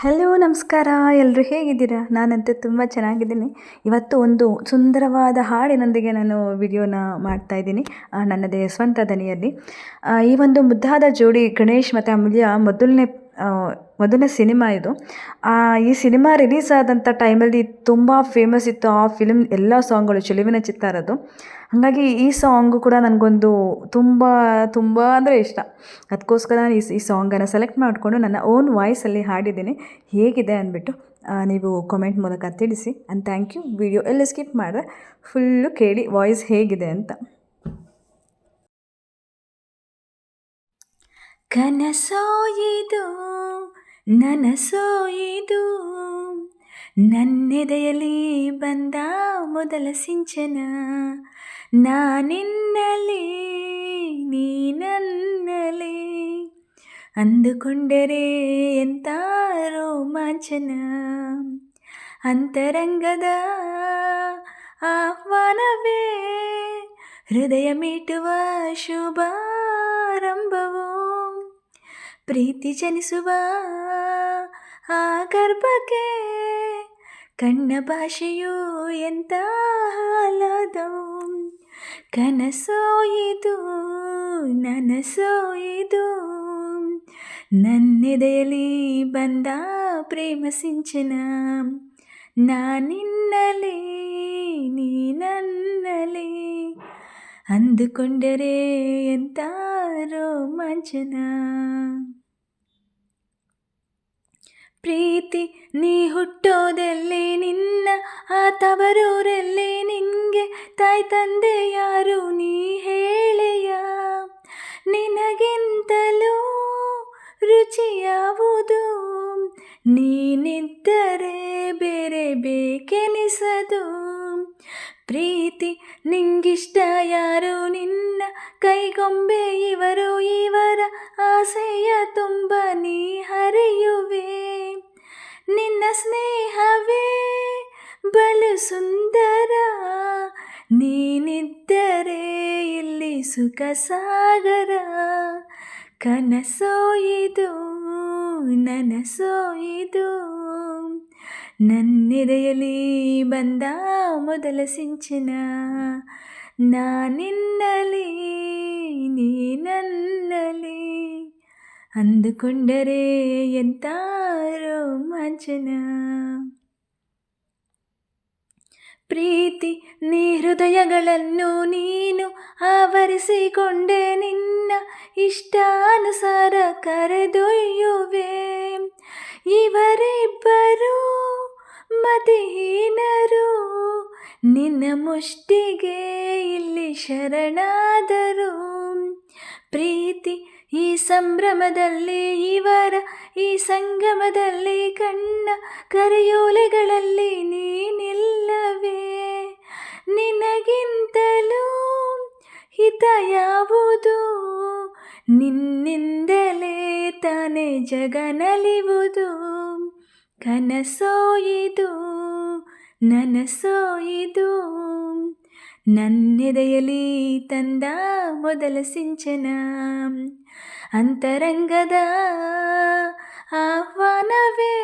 Hello ನಮಸ್ಕಾರ. ಎಲ್ಲರೂ ಹೇಗಿದ್ದೀರಾ? ನಾನಂತೂ ತುಂಬ ಚೆನ್ನಾಗಿದ್ದೀನಿ. ಇವತ್ತು ಒಂದು ಸುಂದರವಾದ ಹಾಡಿನೊಂದಿಗೆ ನಾನು ವಿಡಿಯೋನ ಮಾಡ್ತಾಯಿದ್ದೀನಿ ನನ್ನದೇ ಸ್ವಂತ ದನಿಯಲ್ಲಿ. ಈ ಒಂದು ಮುದ್ದಾದ ಜೋಡಿ ಗಣೇಶ್ ಮತ್ತು ಅಮೂಲ್ಯ ಮೊದಲನೇ ಮೊದಲನೇ ಸಿನಿಮಾ ಇದು. ಈ ಸಿನಿಮಾ ರಿಲೀಸ್ ಆದಂಥ ಟೈಮಲ್ಲಿ ತುಂಬ ಫೇಮಸ್ ಇತ್ತು ಆ ಫಿಲ್ಮ್ ಎಲ್ಲ ಸಾಂಗ್ಗಳು ಚೆಲುವಿನ ಚಿತ್ತಾರದ್ದು ಹಾಗಾಗಿ ಈ ಸಾಂಗು ಕೂಡ ನನಗೊಂದು ತುಂಬ ತುಂಬ ಅಂದರೆ ಇಷ್ಟ. ಅದಕ್ಕೋಸ್ಕರ ನಾನು ಈ ಈ ಸಾಂಗನ್ನು ಸೆಲೆಕ್ಟ್ ಮಾಡಿಕೊಂಡು ನನ್ನ ಓನ್ ವಾಯ್ಸಲ್ಲಿ ಹಾಡಿದ್ದೀನಿ. ಹೇಗಿದೆ ಅಂದ್ಬಿಟ್ಟು ನೀವು ಕಾಮೆಂಟ್ ಮೂಲಕ ತಿಳಿಸಿ. ಆ್ಯಂಡ್ ಥ್ಯಾಂಕ್ ಯು ವಿಡಿಯೋ ಎಲ್ಲ ಸ್ಕಿಪ್ ಮಾಡಿದೆ ಫುಲ್ಲು ಕೇಳಿ ವಾಯ್ಸ್ ಹೇಗಿದೆ ಅಂತ. ಕನಸೋ ಇದು ನನಸೋ ಇದು ನನ್ನೆದೆಯಲ್ಲಿ ಬಂದ ಮೊದಲ ಸಿಂಚನ. ನಾನಿನ್ನಲೇ ನೀನನ್ನಲೇ ಅಂದುಕೊಂಡರೆ ಎಂಥ ರೋಮಾಂಚನ. ಅಂತರಂಗದ ಆಹ್ವಾನವೇ ಹೃದಯ ಮೀಟುವ ಶುಭಾರಂಭವು. ಪ್ರೀತಿ ಜನಿಸುವ ಆ ಗರ್ಭಕ್ಕೆ ಕಣ್ಣ ಭಾಷೆಯು ಎಂಥ ಹಾಲಾದವು ಕನಸೋ ಇದು ನನಸೋ ಇದು ನನ್ನೆದೆಯಲ್ಲಿ ಬಂದ ಪ್ರೇಮ ಸಿಂಚನ ನಾನಿನ್ನಲೇ ನೀನನ್ನಲೇ ಅಂದುಕೊಂಡರೆ ಎಂಥ ರೋಮಾಂಚನ ಪ್ರೀತಿ ನೀ ಹುಟ್ಟೋದೆಲ್ಲಿ ನಿನ್ನ, ಆ ತವರೂರಲ್ಲಿ ನಿನಗೆ ತಾಯಿ ತಂದೆ ಯಾರು ನೀ ಹೇಳೆಯ? ನಿನಗಿಂತಲೂ ರುಚಿಯಾವುದು? ನೀನಿದ್ದರೆ ಬೇರೆ ಬೇಕೆನಿಸದು? ಪ್ರೀತಿ ನಿಂಗಿಷ್ಟ ಯಾರು? ನಿನ್ನ ಕೈಗೊಂಬೆ ಇವರು, ಇವರ ಆಸೆಯ ಸುಂದರ ನೀನಿದ್ದರೆ ಇಲ್ಲಿ ಸುಖ ಸಾಗರ ಕನಸೋ ಇದು ನನಸೋ ಇದು ನನ್ನೆದೆಯಲ್ಲಿ ಬಂದ ಮೊದಲ ಸಿಂಚನ ನಾನಿನ್ನಲೇ ನೀನನ್ನಲೇ ಅಂದುಕೊಂಡರೆ ಎಂಥ ರೋಮಾಂಚನ ಪ್ರೀತಿ ನೀ ಹೃದಯಗಳನ್ನು ನೀನು ಆವರಿಸಿಕೊಂಡೆ ನಿನ್ನ ಇಷ್ಟಾನುಸಾರ ಕರೆದೊಯ್ಯುವೆ. ಇವರಿಬ್ಬರು ಮತಿಹೀನರು, ನಿನ್ನ ಮುಷ್ಟಿಗೆ ಇಲ್ಲಿ ಶರಣಾದರು. ಪ್ರೀತಿ ಈ ಸಂಭ್ರಮದಲ್ಲಿ ಇವರ ಈ ಸಂಗಮದಲ್ಲಿ ಕಣ್ಣ ಕರೆಯೋಲೆಗಳಲ್ಲಿ ನೀನಿಲ್ಲವೇ ಹಿತ ಯಾವುದು? ನಿನ್ನಿಂದಲೇ ತಾನೆ ಜಗ ನಲಿವುದು ಕನಸೋ ಇದು, ನನಸೋ ಇದು. ನನ್ನೆದೆಯಲ್ಲಿ ತಂದ ಮೊದಲ ಸಿಂಚನ, ಅಂತರಂಗದ ಆಹ್ವಾನವೇ.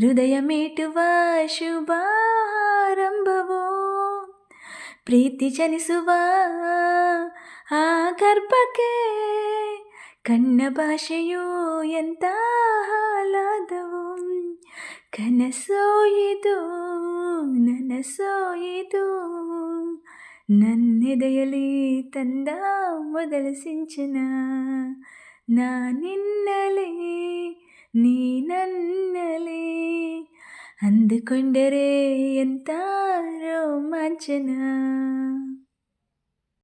ಹೃದಯ ಮೀಟುವ ಶುಭಾರಂಭವೋ? ಪ್ರೀತಿ ಜನಿಸುವ ಆ ಗರ್ಭಕ್ಕೆ ಕಣ್ಣ ಭಾಷೆಯು ಎಂತ ಹಾಲಾದವು ಕನಸೋ ಇದು, ನನಸೋ ಇದು? ನನ್ನೆದೆಯಲ್ಲಿ ತಂದ ಮೊದಲ ಸಿಂಚನ ನಾನಿನ್ನಲೇ ನೀನನ್ನಲೇ ಅಂದುಕೊಂಡರೆ ಎಂಥ ರೋಮಾಂಚನ